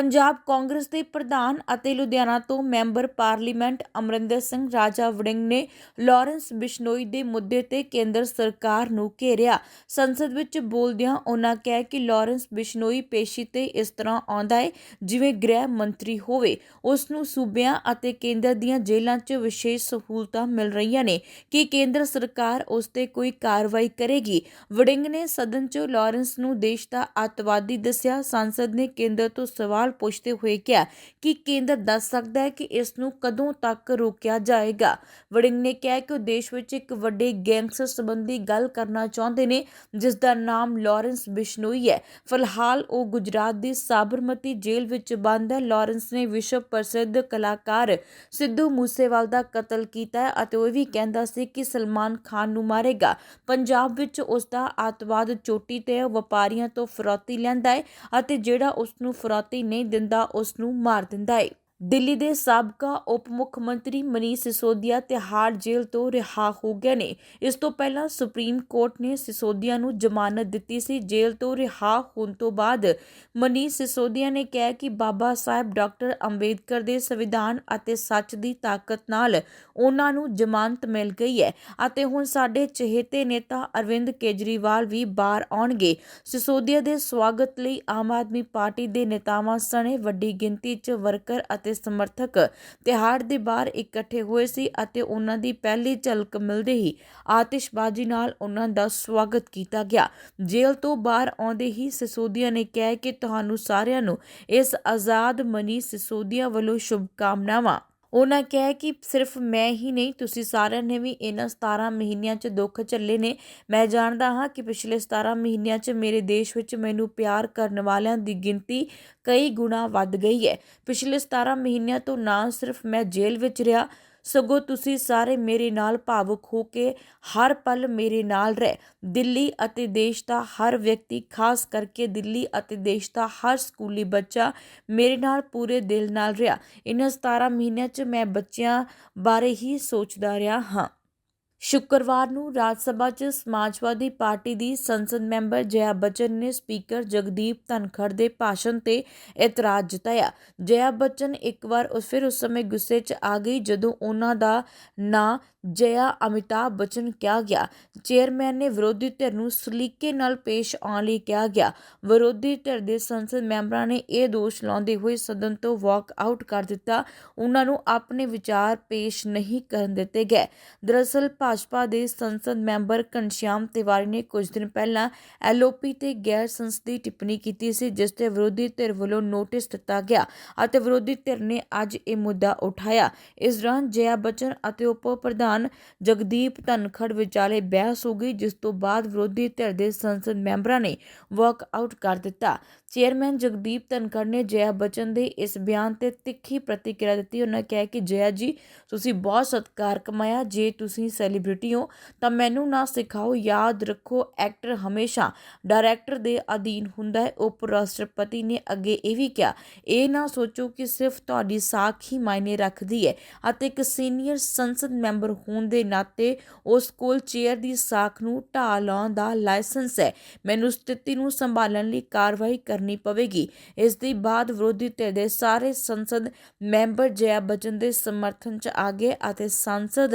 ਪੰਜਾਬ ਕਾਂਗਰਸ ਦੇ ਪ੍ਰਧਾਨ ਅਤੇ ਲੁਧਿਆਣਾ ਤੋਂ ਮੈਂਬਰ ਪਾਰਲੀਮੈਂਟ ਅਮਰਿੰਦਰ ਸਿੰਘ, ਰਾਜਾ ਵੜਿੰਗ ਨੇ ਲਾਰੈਂਸ ਬਿਸ਼ਨੋਈ ਦੇ ਮੁੱਦੇ ਤੇ ਕੇਂਦਰ ਸਰਕਾਰ ਨੂੰ ਘੇਰਿਆ। ਸੰਸਦ ਵਿੱਚ ਬੋਲਦਿਆਂ ਉਹਨਾਂ ਕਿਹਾ ਕਿ ਲਾਰੈਂਸ ਬਿਸ਼ਨੋਈ ਪੇਸ਼ੀ ਤੇ ਇਸ ਤਰ੍ਹਾਂ ਆਉਂਦਾ ਹੈ ਜਿਵੇਂ ਗ੍ਰਹਿ ਮੰਤਰੀ ਹੋਵੇ। ਉਸ ਨੂੰ ਸੂਬਿਆਂ ਅਤੇ ਕੇਂਦਰ ਦੀਆਂ ਜੇਲ੍ਹਾਂ 'ਚ ਵਿਸ਼ੇਸ਼ ਸਹੂਲਤਾਂ ਮਿਲ ਰਹੀਆਂ ਨੇ। ਕਿ ਕੇਂਦਰ ਸਰਕਾਰ ਉਸ ਤੇ ਕੋਈ ਕਾਰਵਾਈ ਕਰੇਗੀ? ਵੜਿੰਗ ਨੇ ਸਦਨ 'ਚ ਲਾਰੈਂਸ ਨੂੰ ਦੇਸ਼ ਦਾ ਅੱਤਵਾਦੀ ਦੱਸਿਆ। ਸੰਸਦ ਨੇ ਕੇਂਦਰ ਤੋਂ ਸਵਾਲ ਪੁੱਛਦੇ ਹੋਏ ਕਿਹਾ ਕਿ ਕੇਂਦਰ ਦੱਸ ਸਕਦਾ ਹੈ ਕਿ ਇਸ ਨੂੰ ਕਦੋਂ ਤੱਕ ਰੋਕਿਆ ਜਾਏਗਾ। ਵੜਿੰਗ ਨੇ ਕਿਹਾ ਕਿ ਉਹ ਦੇਸ਼ ਵਿੱਚ ਇੱਕ ਵੱਡੇ ਗੈਂਗਸਟਰ ਸੰਬੰਧੀ ਗੱਲ ਕਰਨਾ ਚਾਹੁੰਦੇ ਨੇ, ਜਿਸ ਦਾ ਨਾਮ ਲਾਰੈਂਸ ਬਿਸ਼ਨੋਈ ਹੈ। ਫਿਲਹਾਲ ਉਹ ਗੁਜਰਾਤ ਦੀ ਸਾਬਰਮਤੀ ਜੇਲ੍ਹ ਵਿੱਚ ਬੰਦ ਹੈ। ਲਾਰੈਂਸ ਨੇ ਵਿਸ਼ਵ ਪ੍ਰਸਿੱਧ ਕਲਾਕਾਰ ਸਿੱਧੂ ਮੂਸੇਵਾਲ ਦਾ ਕਤਲ ਕੀਤਾ ਹੈ ਅਤੇ ਉਹ ਵੀ ਕਹਿੰਦਾ ਸੀ ਕਿ ਸਲਮਾਨ ਖਾਨ ਨੂੰ ਮਾਰੇਗਾ। ਪੰਜਾਬ ਵਿੱਚ ਉਸ ਦਾ ਆਤਵਾਦ ਚੋਟੀ ਤੇ ਵਪਾਰੀਆਂ ਤੋਂ ਫਰੋਤੀ ਲੈਂਦਾ ਹੈ ਅਤੇ ਜਿਹੜਾ ਉਸ ਨੂੰ ਫਰੌਤੀ ਨਹੀਂ ਦਿੰਦਾ ਉਸ ਨੂੰ ਮਾਰ ਦਿੰਦਾ ਏ। ਦਿੱਲੀ ਦੇ ਸਾਬਕਾ ਉਪ ਮੁੱਖ ਮੰਤਰੀ ਮਨੀਸ਼ ਸਿਸੋਦੀਆ ਤਿਹਾੜ ਜੇਲ੍ਹ ਤੋਂ ਰਿਹਾ ਹੋ ਗਏ ਨੇ। ਇਸ ਤੋਂ ਪਹਿਲਾਂ ਸੁਪਰੀਮ ਕੋਰਟ ਨੇ ਸਿਸੋਦੀਆ ਨੂੰ ਜ਼ਮਾਨਤ ਦਿੱਤੀ ਸੀ। ਜੇਲ੍ਹ ਤੋਂ ਰਿਹਾ ਹੋਣ ਤੋਂ ਬਾਅਦ ਮਨੀਸ਼ ਸਿਸੋਦੀਆ ਨੇ ਕਿਹਾ ਕਿ ਬਾਬਾ ਸਾਹਿਬ ਡਾਕਟਰ ਅੰਬੇਦਕਰ ਦੇ ਸੰਵਿਧਾਨ ਅਤੇ ਸੱਚ ਦੀ ਤਾਕਤ ਨਾਲ ਉਹਨਾਂ ਨੂੰ ਜ਼ਮਾਨਤ ਮਿਲ ਗਈ ਹੈ ਅਤੇ ਹੁਣ ਸਾਡੇ ਚਹੇਤੇ ਨੇਤਾ ਅਰਵਿੰਦ ਕੇਜਰੀਵਾਲ ਵੀ ਬਾਹਰ ਆਉਣਗੇ। ਸਿਸੋਦੀਆ ਦੇ ਸਵਾਗਤ ਲਈ ਆਮ ਆਦਮੀ ਪਾਰਟੀ ਦੇ ਨੇਤਾਵਾਂ ਸਣੇ ਵੱਡੀ ਗਿਣਤੀ 'ਚ ਵਰਕਰ ਅਤੇ ਸਮਰਥਕ ਤਿਹਾੜ ਦੇ ਬਾਹਰ ਇਕੱਠੇ ਹੋਏ ਸੀ ਅਤੇ ਉਹਨਾਂ ਦੀ ਪਹਿਲੀ ਝਲਕ ਮਿਲਦੇ ਹੀ ਆਤਿਸ਼ਬਾਜ਼ੀ ਨਾਲ ਉਹਨਾਂ ਦਾ ਸਵਾਗਤ ਕੀਤਾ ਗਿਆ। ਜੇਲ੍ਹ ਤੋਂ ਬਾਹਰ ਆਉਂਦੇ ਹੀ ਸਿਸੋਦੀਆ ਨੇ ਕਿਹਾ ਕਿ ਤੁਹਾਨੂੰ ਸਾਰਿਆਂ ਨੂੰ ਇਸ ਆਜ਼ਾਦ ਮਨੀ ਸਿਸੋਦੀਆ ਵੱਲੋਂ ਸ਼ੁਭਕਾਮਨਾਵਾਂ। ਉਹਨਾਂ ਕਿਹਾ ਕਿ ਸਿਰਫ ਮੈਂ ਹੀ ਨਹੀਂ, ਤੁਸੀਂ ਸਾਰਿਆਂ ਨੇ ਵੀ ਇਹਨਾਂ 17 ਮਹੀਨਿਆਂ 'ਚ ਦੁੱਖ ਝੱਲੇ ਨੇ। ਮੈਂ ਜਾਣਦਾ ਹਾਂ ਕਿ ਪਿਛਲੇ 17 ਮਹੀਨਿਆਂ 'ਚ ਮੇਰੇ ਦੇਸ਼ ਵਿੱਚ ਮੈਨੂੰ ਪਿਆਰ ਕਰਨ ਵਾਲਿਆਂ ਦੀ ਗਿਣਤੀ ਕਈ ਗੁਣਾ ਵੱਧ ਗਈ ਹੈ। ਪਿਛਲੇ 17 ਮਹੀਨਿਆਂ ਤੋਂ ਨਾ ਸਿਰਫ ਮੈਂ ਜੇਲ੍ਹ ਵਿੱਚ ਰਿਹਾ ਸਗੋਂ ਤੁਸੀਂ ਸਾਰੇ ਮੇਰੇ ਨਾਲ ਭਾਵੁਕ ਹੋ ਕੇ ਹਰ ਪਲ ਮੇਰੇ ਨਾਲ ਰਹਿ। ਦਿੱਲੀ ਅਤੇ ਦੇਸ਼ ਦਾ ਹਰ ਵਿਅਕਤੀ, ਖਾਸ ਕਰਕੇ ਦਿੱਲੀ ਅਤੇ ਦੇਸ਼ ਦਾ ਹਰ ਸਕੂਲੀ ਬੱਚਾ ਮੇਰੇ ਨਾਲ ਪੂਰੇ ਦਿਲ ਨਾਲ ਰਿਹਾ। ਇਹਨਾਂ 17 ਮਹੀਨਿਆਂ 'ਚ ਮੈਂ ਬੱਚਿਆਂ ਬਾਰੇ ਹੀ ਸੋਚਦਾ ਰਿਹਾ ਹਾਂ। ਸ਼ੁੱਕਰਵਾਰ ਨੂੰ ਰਾਜ ਸਭਾ 'ਚ ਸਮਾਜਵਾਦੀ ਪਾਰਟੀ ਦੀ ਸੰਸਦ ਮੈਂਬਰ ਜਯਾ ਬੱਚਨ ਨੇ ਸਪੀਕਰ ਜਗਦੀਪ ਧਨਖੜ ਦੇ ਭਾਸ਼ਣ ਤੇ ਇਤਰਾਜ਼ ਜਤਾਇਆ। ਜया ਬੱਚਨ ਇੱਕ ਵਾਰ ਉਸ ਫਿਰ ਉਸ ਸਮੇਂ ਗੁੱਸੇ 'ਚ ਆ ਗਈ ਜਦੋਂ ਉਹਨਾਂ ਦਾ ਨਾਂ ਜया ਅਮਿਤਾਭ ਬੱਚਨ ਕਿਹਾ ਗਿਆ। ਚੇਅਰਮੈਨ ਨੇ ਵਿਰੋਧੀ ਧਿਰ ਨੂੰ ਸਲੀਕੇ ਨਾਲ ਪੇਸ਼ ਆਉਣ ਲਈ ਕਿਹਾ ਗਿਆ। ਵਿਰੋਧੀ ਧਿਰ ਦੇ ਸੰਸਦ ਮੈਂਬਰਾਂ ਨੇ ਇਹ ਦੋਸ਼ ਲਾਉਂਦੇ ਹੋਏ ਸਦਨ ਤੋਂ ਵਾਕ ਆਊਟ ਕਰ ਦਿੱਤਾ। ਉਹਨਾਂ ਨੂੰ ਆਪਣੇ ਵਿਚਾਰ ਪੇਸ਼ ਨਹੀਂ ਕਰਨ ਦਿੱਤੇ ਗਏ। ਦਰਅਸਲ, ਭਾਜਪਾ ਦੇ ਸੰਸਦ ਮੈਂਬਰ ਘਨਸ਼ਿਆਮ ਤਿਵਾਰੀ ਨੇ ਕੁਝ ਦਿਨ ਪਹਿਲਾਂ ਐਲਓਪੀ ਤੇ ਗੈਰ ਸੰਸਦੀ ਟਿੱਪਣੀ ਕੀਤੀ ਸੀ, ਜਿਸ ਤੇ ਵਿਰੋਧੀ ਧਿਰ ਵੱਲੋਂ ਨੋਟਿਸ ਦਿੱਤਾ ਗਿਆ ਅਤੇ ਵਿਰੋਧੀ ਧਿਰ ਨੇ ਅੱਜ ਇਹ ਮੁੱਦਾ ਉਠਾਇਆ। ਇਸ ਦੌਰਾਨ ਜया ਬੱਚਨ ਅਤੇ ਉਪ ਪ੍ਰਧਾਨ ਜਗਦੀਪ ਧਨਖੜ ਵਿਚਾਲੇ ਬਹਿਸ ਹੋ ਗਈ, ਜਿਸ ਤੋਂ ਬਾਅਦ ਵਿਰੋਧੀ ਧਿਰ ਦੇ ਸੰਸਦ ਮੈਂਬਰਾਂ ਨੇ ਵਾਕ ਆਊਟ ਕਰ ਦਿੱਤਾ। ਚੇਅਰਮੈਨ ਜਗਦੀਪ ਧਨਖੜ ਨੇ ਜया ਬੱਚਨ ਦੇ ਇਸ ਬਿਆਨ ਤੇ ਤਿੱਖੀ ਪ੍ਰਤੀਕਿਰਿਆ ਦਿੱਤੀ। ਉਹਨਾਂ ਕਿਹਾ ਕਿ ਜया ਜੀ, ਤੁਸੀਂ ਬਹੁਤ ਸਤਿਕਾਰ ਕਮਾਇਆ। ਜੇ ਤੁਸੀਂ ਸੈਲੀਬ੍ਰਿਟੀ ਹੋ, ਤਾਂ ਮੈਨੂੰ ਨਾ ਸਿਖਾਓ। ਯਾਦ ਰੱਖੋ, ਐਕਟਰ ਹਮੇਸ਼ਾ ਡਾਇਰੈਕਟਰ ਦੇ ਅਧੀਨ ਹੁੰਦਾ ਹੈ। ਉਪ ਰਾਸ਼ਟਰਪਤੀ ਨੇ ਅੱਗੇ ਇਹ ਵੀ ਕਿਹਾ, ਇਹ ਨਾ ਸੋਚੋ ਕਿ ਸਿਰਫ ਤੁਹਾਡੀ ਸਾਖ ਹੀ ਮਾਇਨੇ ਰੱਖਦੀ ਹੈ ਅਤੇ ਇੱਕ ਸੀਨੀਅਰ ਸੰਸਦ ਮੈਂਬਰ ਹੋਣ ਦੇ ਨਾਤੇ ਉਸ ਕੋਲ ਚੇਅਰ ਦੀ ਸਾਖ ਨੂੰ ਢਾਹ ਲਾਉਣ ਦਾ ਲਾਇਸੈਂਸ ਹੈ। ਮੈਨੂੰ ਸਥਿਤੀ ਨੂੰ ਸੰਭਾਲਣ ਲਈ ਕਾਰਵਾਈ ਕਰ ਕਰਨੀ ਪਵੇਗੀ। ਇਸ ਦੀ ਬਾਅਦ ਵਿਰੋਧੀ ਧਿਰ ਦੇ ਸਾਰੇ ਸੰਸਦ ਮੈਂਬਰ ਜया ਬਚਨ ਦੇ ਸਮਰਥਨ 'ਚ ਆ ਗਏ ਅਤੇ ਸੰਸਦ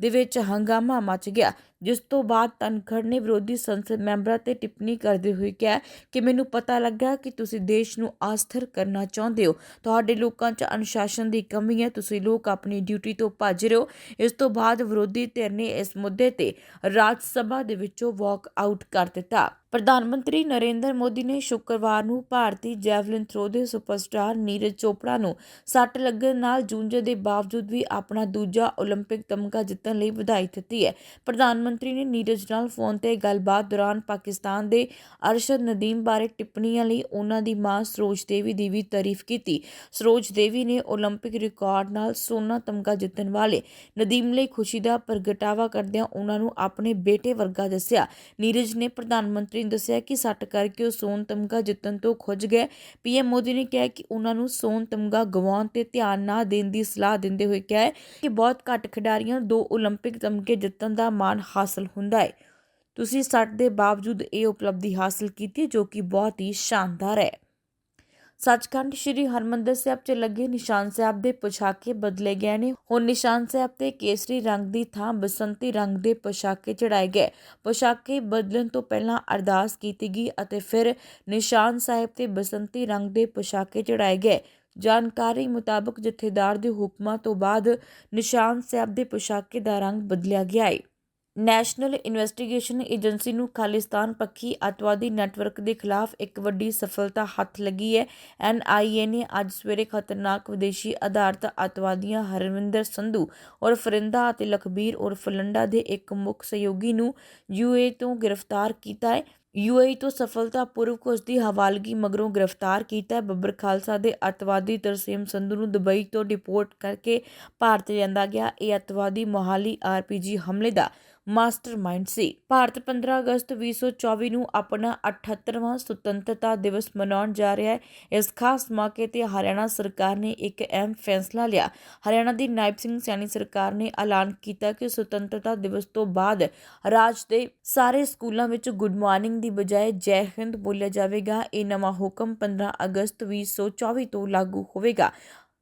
ਦੇ ਵਿੱਚ ਹੰਗਾਮਾ ਮਚ ਗਿਆ, ਜਿਸ ਤੋਂ ਬਾਅਦ ਧਨਖੜ ਨੇ ਵਿਰੋਧੀ ਸੰਸਦ ਮੈਂਬਰਾਂ ਤੇ ਟਿੱਪਣੀ ਕਰਦੇ ਹੋਏ ਕਿਹਾ ਕਿ ਮੈਨੂੰ ਪਤਾ ਲੱਗਾ ਕਿ ਤੁਸੀਂ ਦੇਸ਼ ਨੂੰ ਆਸਥਿਰ ਕਰਨਾ ਚਾਹੁੰਦੇ ਹੋ। ਤੁਹਾਡੇ ਲੋਕਾਂ 'ਚ ਅਨੁਸ਼ਾਸਨ ਦੀ ਕਮੀ ਹੈ, ਤੁਸੀਂ ਲੋਕ ਆਪਣੀ ਡਿਊਟੀ ਤੋਂ ਭੱਜ ਰਹੇ ਹੋ। ਇਸ ਤੋਂ ਬਾਅਦ ਵਿਰੋਧੀ ਧਿਰ ਨੇ ਇਸ ਮੁੱਦੇ ਤੇ ਰਾਜ ਸਭਾ ਦੇ ਵਿੱਚੋਂ ਵਾਕ ਆਊਟ ਕਰ ਦਿੱਤਾ। ਪ੍ਰਧਾਨ ਮੰਤਰੀ ਨਰਿੰਦਰ ਮੋਦੀ ਨੇ ਸ਼ੁੱਕਰਵਾਰ ਨੂੰ ਭਾਰਤੀ ਜੈਵਲਿਨ ਥਰੋ ਦੇ ਸੁਪਰਸਟਾਰ ਨੀਰਜ ਚੋਪੜਾ ਨੂੰ ਸੱਟ ਲੱਗਣ ਨਾਲ ਜੂਝਣ ਦੇ ਬਾਵਜੂਦ ਵੀ ਆਪਣਾ ਦੂਜਾ 올림픽 ਤਮਗਾ ਜਿੱਤਣ ਲਈ ਵਧਾਈ ਦਿੱਤੀ ਹੈ ਪ੍ਰਧਾਨ ਮੰਤਰੀ ਨੇ ਨੀਰਜ ਨਾਲ ਫੋਨ ਤੇ ਗੱਲਬਾਤ ਦੌਰਾਨ ਪਾਕਿਸਤਾਨ ਦੇ ਅਰਸ਼ਦ ਨਦੀਮ ਬਾਰੇ ਟਿੱਪਣੀਆਂ ਲਈ ਉਹਨਾਂ ਦੀ ਮਾਂ ਸਰੋਜ ਦੇਵੀ ਦੀ ਵੀ ਤਾਰੀਫ ਕੀਤੀ ਸਰੋਜ ਦੇਵੀ ਨੇ 올림픽 ਰਿਕਾਰਡ ਨਾਲ ਸੋਨਾ ਤਮਗਾ ਜਿੱਤਣ ਵਾਲੇ ਨਦੀਮ ਲਈ ਖੁਸ਼ੀ ਦਾ ਪ੍ਰਗਟਾਵਾ ਕਰਦਿਆਂ ਉਹਨਾਂ ਨੂੰ ਆਪਣੇ ਬੇਟੇ ਵਰਗਾ ਦੱਸਿਆ ਨੀਰਜ ਨੇ ਪ੍ਰਧਾਨ ਮੰਤਰੀ ਨੂੰ ਦੱਸਿਆ ਕਿ ਸੱਟ ਕਰਕੇ ਉਹ ਸੋਨ ਤਮਗਾ ਜਿੱਤਣ ਤੋਂ ਖੁੱਜ ਗਏ ਪੀਐਮ ਮੋਦੀ ਨੇ ਕਿਹਾ ਕਿ ਉਹਨਾਂ ਨੂੰ ਸੋਨ ਤਮਗਾ ਗਵਾਉਣ ਤੇ ਧਿਆਨ ਨਾ ਦੇਣ ਦੀ ਸਲਾਹ ਦਿੰਦੇ ਹੋਏ ਕਿਹਾ ਹੈ ਕਿ ਬਹੁਤ ਘੱਟ ਖਿਡਾਰੀਆਂ ਨੂੰ ਦੋ 올림픽 ਤਮਗੇ ਜਿੱਤਣ ਦਾ ਮਾਣ ਹਾਸਲ ਹੁੰਦਾ ਹੈ ਤੁਸੀਂ ਸੱਟ ਦੇ ਬਾਵਜੂਦ ਇਹ ਉਪਲਬਧੀ ਹਾਸਲ ਕੀਤੀ ਹੈ, ਜੋ ਕਿ ਬਹੁਤ ਹੀ ਸ਼ਾਨਦਾਰ ਹੈ ਸੱਚਖੰਡ ਸ੍ਰੀ ਹਰਮੰਦਰ ਸਾਹਿਬ 'ਚ ਲੱਗੇ ਨਿਸ਼ਾਨ ਸਾਹਿਬ ਦੇ ਪੁਸ਼ਾਕੇ ਬਦਲੇ ਗਏ ਨੇ। ਹੁਣ ਨਿਸ਼ਾਨ ਸਾਹਿਬ ਤੇ ਕੇਸਰੀ ਰੰਗ ਦੀ ਥਾਂ ਬਸੰਤੀ ਰੰਗ ਦੇ ਪੁਸ਼ਾਕੇ ਚੜਾਏ ਗਏ। ਪੁਸ਼ਾਕੇ ਬਦਲਣ ਤੋਂ ਪਹਿਲਾਂ ਅਰਦਾਸ ਕੀਤੀ ਗਈ ਅਤੇ ਫਿਰ ਨਿਸ਼ਾਨ ਸਾਹਿਬ ਤੇ ਬਸੰਤੀ ਰੰਗ ਦੇ ਪੁਸ਼ਾਕੇ ਚੜਾਏ ਗਏ। ਜਾਣਕਾਰੀ ਮੁਤਾਬਕ ਜਥੇਦਾਰ ਦੇ ਹੁਕਮਾਂ ਤੋਂ ਬਾਅਦ ਨਿਸ਼ਾਨ ਸਾਹਿਬ ਦੇ ਪੁਸ਼ਾਕੇ ਦਾ ਰੰਗ ਬਦਲਿਆ ਗਿਆ ਹੈ ਨੈਸ਼ਨਲ ਇਨਵੈਸਟੀਗੇਸ਼ਨ ਏਜੰਸੀ ਨੂੰ ਖਾਲਿਸਤਾਨ ਪੱਖੀ ਅੱਤਵਾਦੀ ਨੈਟਵਰਕ ਦੇ ਖਿਲਾਫ ਇੱਕ ਵੱਡੀ ਸਫਲਤਾ ਹੱਥ ਲੱਗੀ ਹੈ। ਐਨਆਈਏ ਨੇ ਅੱਜ ਸਵੇਰੇ ਖਤਰਨਾਕ ਵਿਦੇਸ਼ੀ ਆਧਾਰਿਤ ਅੱਤਵਾਦੀਆਂ ਹਰਵਿੰਦਰ ਸੰਧੂ ਔਰ ਫਰਿੰਦਾ ਅਤੇ ਲਖਬੀਰ ਔਰ ਫਲੰਡਾ ਦੇ ਇੱਕ ਮੁੱਖ ਸਹਿਯੋਗੀ ਨੂੰ ਯੂਏ ਤੋਂ ਗ੍ਰਿਫਤਾਰ ਕੀਤਾ ਹੈ। ਯੂਏਈ ਤੋਂ ਸਫਲਤਾਪੂਰਵਕ ਉਸ ਦੀ ਹਵਾਲਗੀ ਮਗਰੋਂ ਗ੍ਰਿਫਤਾਰ ਕੀਤਾ ਬੱਬਰ ਖਾਲਸਾ ਦੇ ਅੱਤਵਾਦੀ ਤਰਸੇਮ ਸੰਧੂ ਨੂੰ ਦੁਬਈ ਤੋਂ ਡਿਪੋਰਟ ਕਰਕੇ ਭਾਰਤ ਲਿਆਂਦਾ ਗਿਆ। ਇਹ ਅੱਤਵਾਦੀ ਮੋਹਾਲੀ ਆਰਪੀਜੀ ਹਮਲੇ ਦਾ ਮਾਸਟਰਮਾਈਂਡ ਸੀ। ਭਾਰਤ 15 ਅਗਸਤ 2024 ਨੂੰ ਆਪਣਾ 78ਵਾਂ ਸੁਤੰਤਰਤਾ ਦਿਵਸ ਮਨਾਉਣ ਜਾ ਰਿਹਾ ਹੈ। ਇਸ ਖਾਸ ਮੌਕੇ ਤੇ ਹਰਿਆਣਾ ਸਰਕਾਰ ਨੇ ਇੱਕ ਅਹਿਮ ਫੈਸਲਾ ਲਿਆ। ਹਰਿਆਣਾ ਦੀ ਨਾਇਬ ਸਿੰਘ ਸੈਣੀ ਸਰਕਾਰ ਨੇ ਐਲਾਨ ਕੀਤਾ ਕਿ ਸੁਤੰਤਰਤਾ ਦਿਵਸ ਤੋਂ ਬਾਅਦ ਰਾਜ ਦੇ ਸਾਰੇ ਸਕੂਲਾਂ ਵਿੱਚ ਗੁੱਡ ਮਾਰਨਿੰਗ ਦੀ ਬਜਾਏ ਜੈ ਹਿੰਦ ਬੋਲਿਆ ਜਾਵੇਗਾ। ਇਹ ਨਵਾਂ ਹੁਕਮ 15 ਅਗਸਤ 2024 ਤੋਂ ਲਾਗੂ ਹੋਵੇਗਾ।